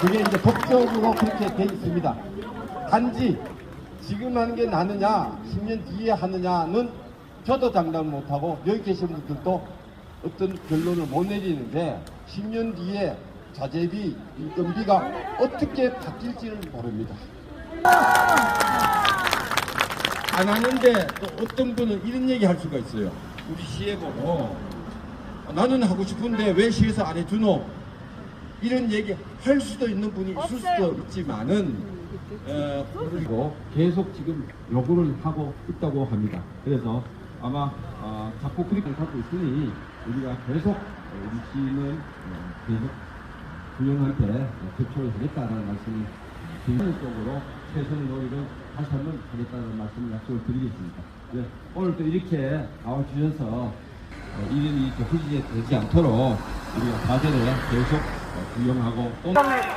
그게 이제 법적으로 그렇게 돼 있습니다. 단지 지금 하는 게 나느냐, 10년 뒤에 하느냐는 저도 장담을 못하고 여기 계신 분들도 어떤 결론을 못 내리는데 10년 뒤에 자재비, 인건비가 어떻게 바뀔지를 모릅니다. 안 하는데 또 어떤 분은 이런 얘기 할 수가 있어요. 우리 시에 보고 나는 하고 싶은데 왜 시에서 안 해주노? 이런 얘기 할 수도 있는 분이 있을 수도 있지만은 어, 그리고 계속 지금 요구를 하고 있다고 합니다. 그래서 아마 어, 자꾸 그립을 갖고 있으니 우리가 계속 어, 우리 시는 어, 계속 구형한테 접촉을 하겠다는 말씀을 개인적으로 최선의 노력을 다시 한번 하겠다는 말씀을 약속을 드리겠습니다. 네, 오늘 또 이렇게 나와주셔서 어, 일이 이렇게 후지되지 않도록 우리가 과제를 계속 어, 구형하고 또